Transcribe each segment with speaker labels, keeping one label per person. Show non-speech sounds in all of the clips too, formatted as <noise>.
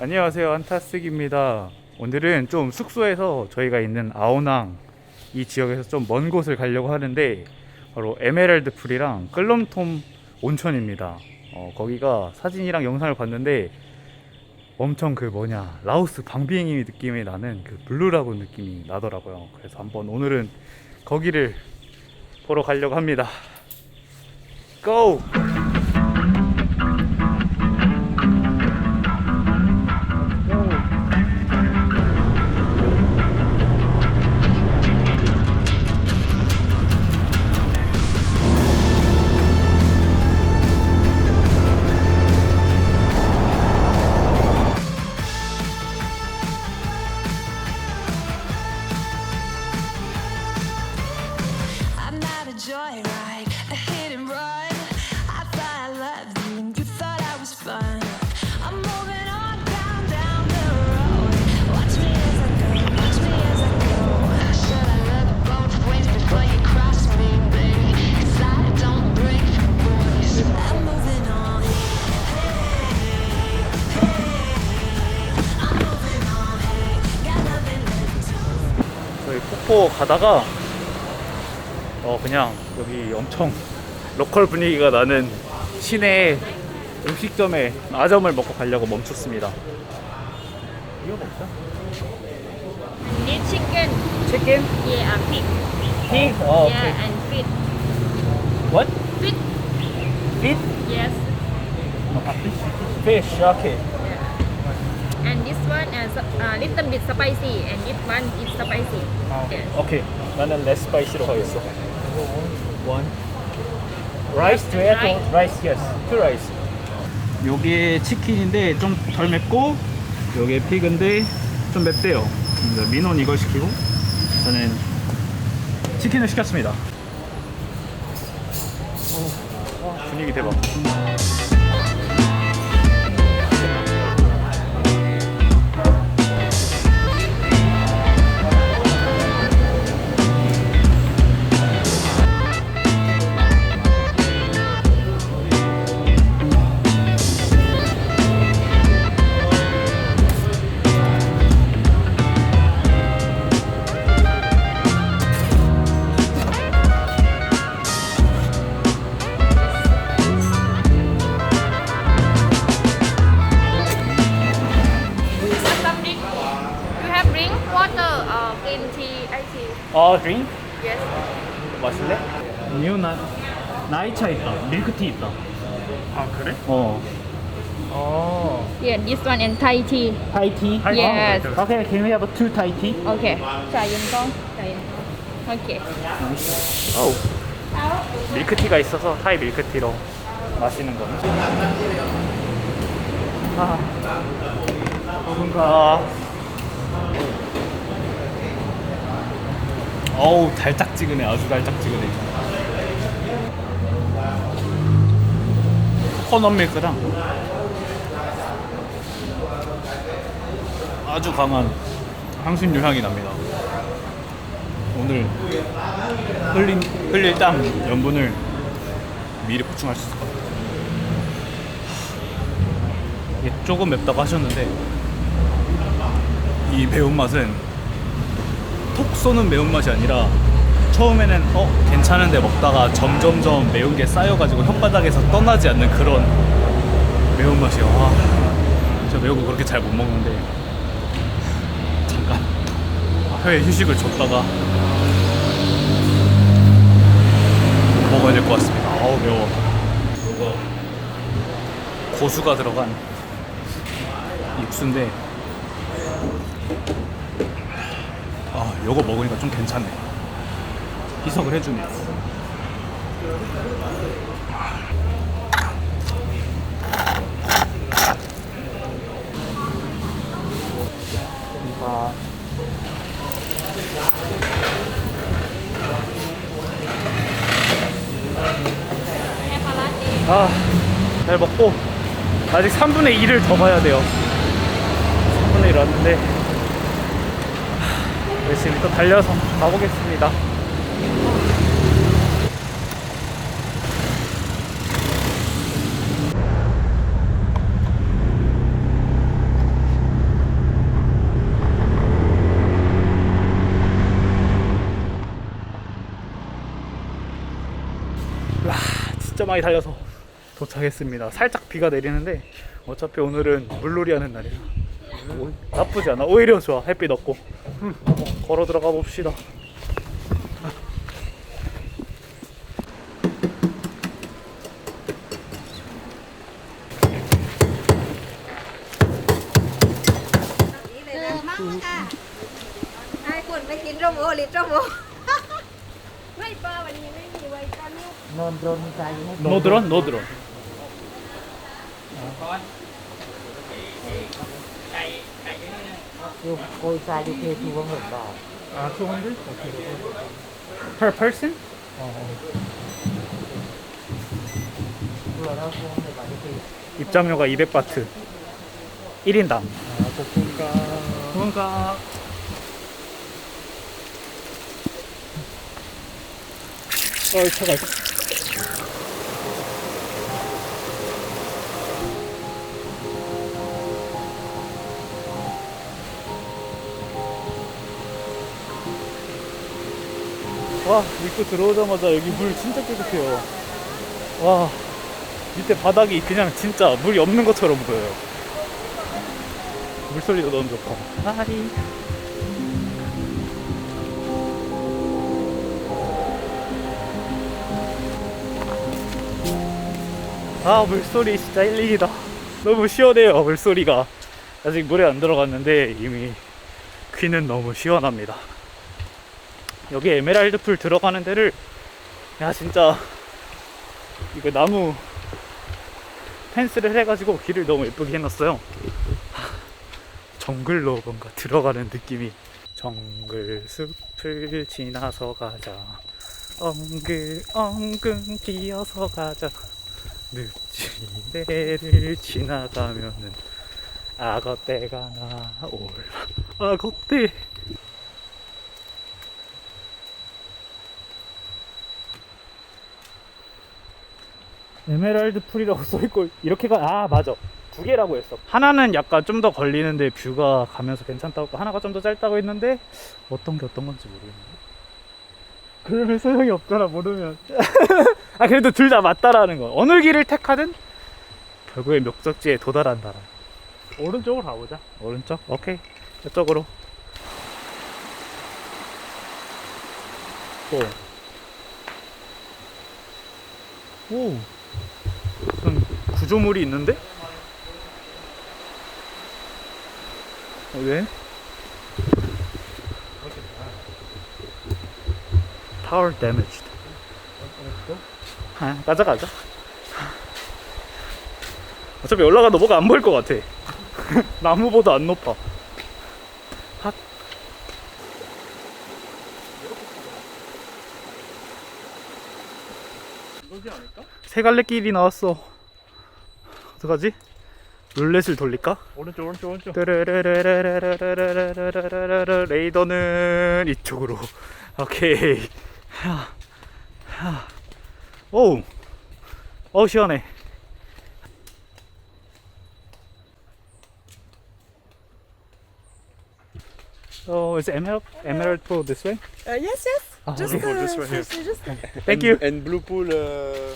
Speaker 1: 안녕하세요. 한타스기입니다. 오늘은 좀 숙소에서 저희가 있는 아오낭 이 지역에서 좀 먼 곳을 가려고 하는데 바로 에메랄드 풀이랑 끌럼톰 온천입니다. 어, 거기가 사진이랑 영상을 봤는데 엄청 그 뭐냐 라오스 방비행이 느낌이 나는 그 블루라군 느낌이 나더라고요. 그래서 한번 오늘은 거기를 보러 가려고 합니다. 고! 폭포 가다가 어 그냥 여기 엄청 로컬 분위기가 나는 시내 음식점에 아점을 먹고 가려고 멈췄습니다. 이거 먹자.
Speaker 2: Need chicken.
Speaker 1: 치킨?
Speaker 2: Yeah, uh, pig.
Speaker 1: 핑? 어,
Speaker 2: yeah, and fish.
Speaker 1: What?
Speaker 2: Fish.
Speaker 1: Fish?
Speaker 2: Yes.
Speaker 1: Fish. 오케이.
Speaker 2: And this one is uh, little bit spicy, and this one is spicy. Yes.
Speaker 1: 오케이. 나는 레스 스파이시로 가겠어. 원. 라이스 토마토
Speaker 2: Rice.
Speaker 1: 라이스 yes. 투 라이스. 요게 치킨인데 좀 덜 맵고 요게 피그인데 좀 맵대요. 그래서 민원 이걸 시키고 저는 치킨을 시켰습니다. 어, 분위기 대박. 아, 그래? 어. 어.
Speaker 2: Yeah, this one and Thai tea.
Speaker 1: 타이티?
Speaker 2: Yes.
Speaker 1: Okay, can we have a two Thai tea?
Speaker 2: Okay. Giùm con. Trà giùm. Okay.
Speaker 1: 어우. 밀크티가 있어서 타이 밀크티로 마시는 거는. 아. 뭔가. 어우, 달짝지근해. 아주 달짝지근해. 코넛 밀크랑 아주 강한 향신료 향이 납니다. 오늘 흘린 흘릴 땀 염분을 미리 보충할 수 있을 것 같아요. 이게 조금 맵다고 하셨는데 이 매운맛은 톡 쏘는 매운맛이 아니라 처음에는 어 괜찮은데 먹다가 점점점 매운 게 쌓여가지고 혓바닥에서 떠나지 않는 그런 매운맛이요. 와, 저 매운 거 그렇게 잘 못 먹는데 잠깐 혀에 휴식을 줬다가 먹어야 될 것 같습니다. 아우 매워. 이거 고수가 들어간 육수인데 아 이거 먹으니까 좀 괜찮네. 희석을 해주네. 아. 아, 잘 먹고 아직 3분의 1을 더 가야 돼요. 3분의 1 왔는데 하, 열심히 또 달려서 가보겠습니다. 진짜 많이 달려서 도착했습니다. 살짝 비가 내리는데 어차피 오늘은 물놀이 하는 날이라 오- 나쁘지 않아. 오히려 좋아. 햇빛. 어, 걸어 들어가 봅시다.
Speaker 2: ไม่
Speaker 3: No drone, No drone? No 200?
Speaker 1: 오케이. Per person?
Speaker 3: 어, 불러라 소원을
Speaker 1: 입장료가 200바트. 1인당.
Speaker 3: 아, 복분가.
Speaker 1: 복분가. 어, 차가 있어. 와 입구 들어오자마자 여기 물 진짜 깨끗해요. 와 밑에 바닥이 그냥 진짜 물이 없는 것처럼 보여요. 물소리도 너무 좋고. 하이 아 물소리 진짜 힐링이다. 너무 시원해요 물소리가. 아직 물에 안 들어갔는데 이미 귀는 너무 시원합니다 여기 에메랄드 풀 들어가는 데를 야 진짜. 이거 나무 펜스를 해가지고 길을 너무 예쁘게 해놨어요. 정글로 뭔가 들어가는 느낌이. 정글 숲을 지나서 가자. 엉글 엉글 기어서 가자. 늪지대를 지나가면은 악어떼가 나올라 악어떼 에메랄드 풀이라고 <laughs> 써있고 이렇게가 아 맞아. 두 개라고 했어. 하나는 약간 좀 더 걸리는데 뷰가 가면서 괜찮다고 했고 하나가 좀 더 짧다고 했는데 어떤 게 어떤 건지 모르겠네. 그러면 소용이 없잖아 모르면. <laughs> 아 그래도 둘 다 맞다라는 거. 어느 길을 택하든 결국에 목적지에 도달한다라 오른쪽으로 가보자. 오른쪽? 오케이. 이쪽으로. 오. 오 무슨 구조물이 있는데? 어, 왜? Power damaged. 아, 가자 가자. 어차피 올라가도 뭐가 안 보일 것 같아. <laughs> 나무보다 안 높아. 세 갈래 길이 나왔어. 어떡하지? 룰렛을 돌릴까?
Speaker 3: 오른쪽 오른쪽 오른쪽
Speaker 1: 르르르르르르르르르르르르르. 레이더는 이쪽으로. 오케이. 오우. 어우 시원해. So is emerald emerald pool this way?
Speaker 4: Uh, yes, yes.
Speaker 1: Ah,
Speaker 4: Just,
Speaker 1: okay.
Speaker 4: uh,
Speaker 5: this right here.
Speaker 4: just- just-
Speaker 1: Thank
Speaker 5: and,
Speaker 1: you.
Speaker 5: And Blue Pool, uh,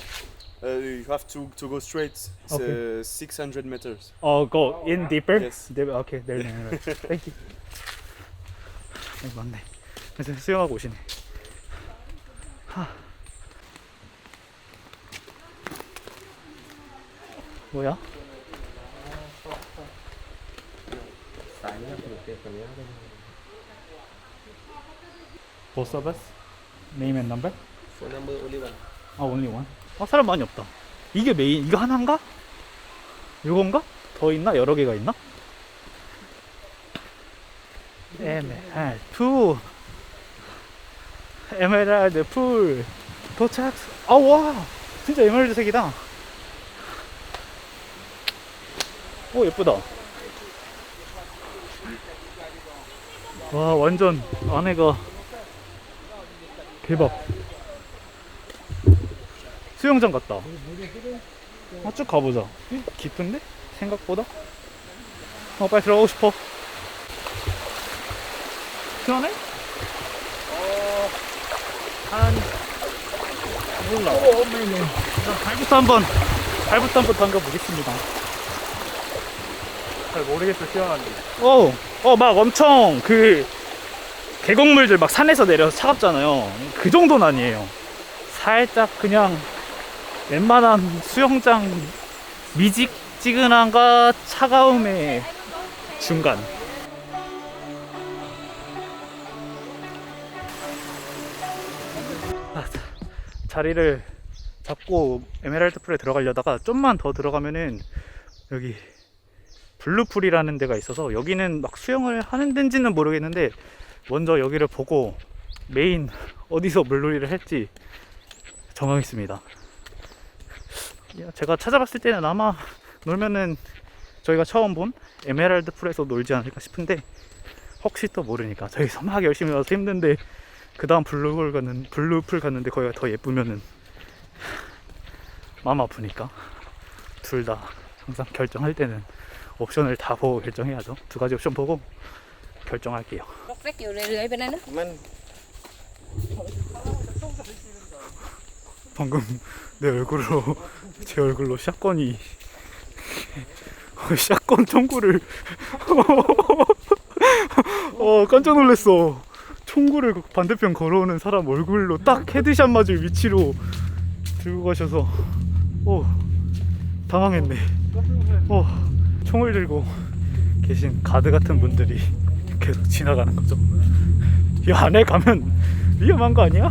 Speaker 5: uh, you have to, to go straight. It's
Speaker 1: Okay.
Speaker 5: uh, 600 meters.
Speaker 1: Oh, go in deeper.
Speaker 5: Yes.
Speaker 1: Deep- Okay, there. <laughs> there, there. Thank you. 네, 맞네. 그래서 수영하고 오시네. 하. 뭐야? Both Name and number?
Speaker 3: phone number only one
Speaker 1: 아, only one? 아, 사람 많이 없다. 이게 메인, 이거 하나인가? 이건가? 더 있나? 여러 개가 있나? 에메랄드 풀 에메랄드 풀 도착 아와 진짜 에메랄드 색이다 오 예쁘다 와 완전 안에가 대박 수영장 같다 아, 쭉 가보자 응? 깊은데? 생각보다 어 빨리 들어가고 싶어 시원해? 어, 한 몰라. 발부터 한 번 발부터 한 번 담가 보겠습니다.
Speaker 5: 잘 모르겠어 시원한데.
Speaker 1: 어, 어, 막 엄청 그 계곡물들 막 산에서 내려서 차갑잖아요. 그 정도는 아니에요. 살짝 그냥 웬만한 수영장 미직지근함과 차가움의 중간. 아, 자, 자리를 잡고 에메랄드 풀에 들어가려다가 좀만 더 들어가면은 여기 블루풀이라는 데가 있어서 여기는 막 수영을 하는 데인지는 모르겠는데 먼저 여기를 보고 메인 어디서 물놀이를 할지 정하겠습니다. 야, 제가 찾아봤을 때는 아마 놀면은 저희가 처음 본 에메랄드 풀에서 놀지 않을까 싶은데 혹시 또 모르니까 저희서 막 열심히 와서 힘든데 그 다음 블루풀 갔는 블루풀 갔는데 거기가 더 예쁘면은 마음 아프니까 둘 다 항상 결정할 때는 옵션을 다 보고 결정해야죠. 두 가지 옵션 보고 결정할게요. 방금 내 얼굴로 제 얼굴로 샷건이 샷건 총구를 <laughs> 어 깜짝 놀랐어. 총구를 반대편 걸어오는 사람 얼굴로 딱 헤드샷 맞을 위치로 들고 가셔서 오 당황했네. 어 총을 들고 계신 가드 같은 분들이 계속 지나가는 거죠. 이 안에 가면 위험한 거 아니야?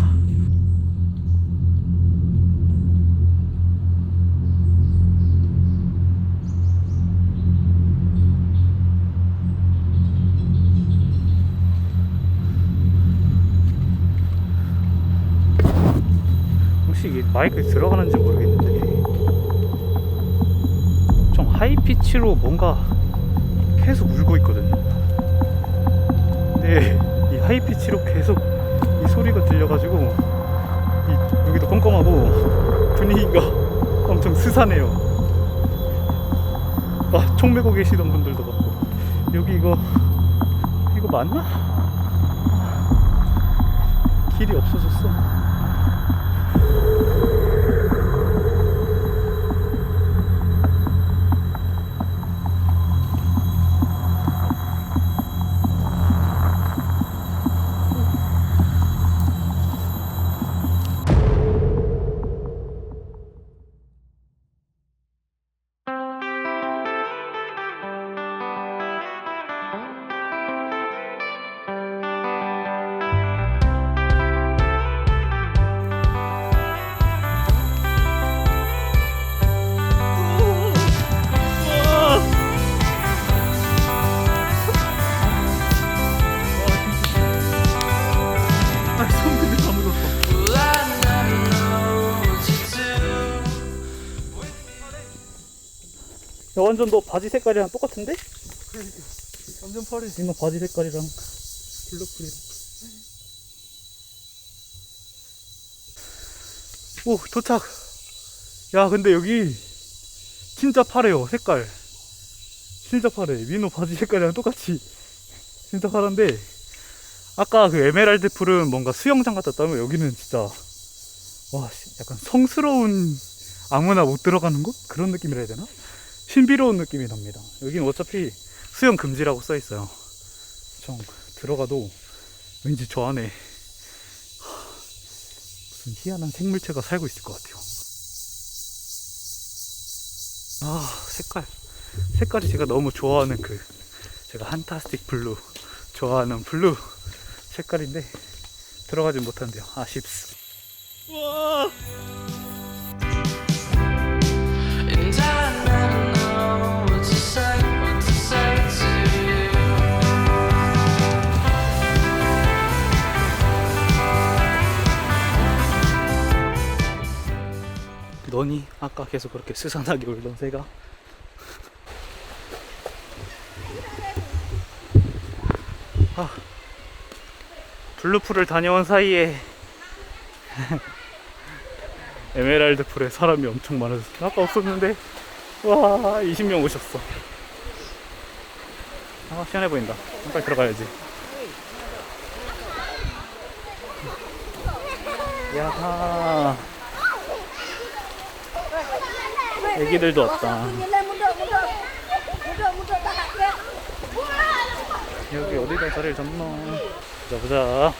Speaker 1: 혹시 이게 마이크에 들어가는지 모르겠는데 좀 하이피치로 뭔가 계속 울고 있거든요. 근데 이 하이피치로 계속 이 소리가 들려가지고 이 여기도 껌껌하고 분위기가 엄청 스산해요. 아, 총 메고 계시던 분들도 봤고 여기 이거 이거 맞나? 길이 없어졌어. 완전 너 바지 색깔이랑 똑같은데?
Speaker 5: 완전 파리.
Speaker 1: 이너 바지 색깔이랑 블루풀이랑. 오, 도착. 야, 근데 여기 진짜 파래요, 색깔. 진짜 파래. 민호 바지 색깔이랑 똑같이. 진짜 파란데, 아까 그 에메랄드 풀은 뭔가 수영장 같았다면 여기는 진짜, 와, 씨, 약간 성스러운 아무나 못 들어가는 곳? 그런 느낌이라 해야 되나? 신비로운 느낌이 납니다. 여기는 어차피 수영 금지라고 써 있어요. 좀 들어가도 왠지 저 안에 하, 무슨 희한한 생물체가 살고 있을 것 같아요. 아 색깔 색깔이 제가 너무 좋아하는 그 제가 한타스틱 블루 좋아하는 블루 색깔인데 들어가진 못한대요. 아쉽스. 와. 너니? 아까 계속 그렇게 스산하게 울던 새가? 아, 블루풀을 다녀온 사이에 <laughs> 에메랄드 풀에 사람이 엄청 많아졌어 아까 없었는데 와 20명 오셨어. 아 시원해 보인다. 빨리 들어가야지. 야하 애기들도 왔다.
Speaker 6: Nhìn lên muốn được muốn được muốn được muốn được ta lại kia
Speaker 1: 여기 어디다 자리를 잡나? 보자 보자.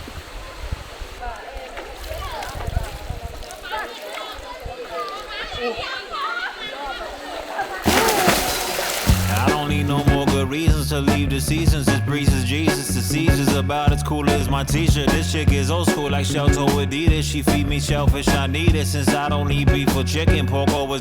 Speaker 7: I don't need no more good reasons to leave the seasons. This breezes Jesus. The seizures about as cool as my t-shirt. This chick is old school like Shelto Adidas. She feed me shellfish, I need it since I don't eat beef or chicken. Pork always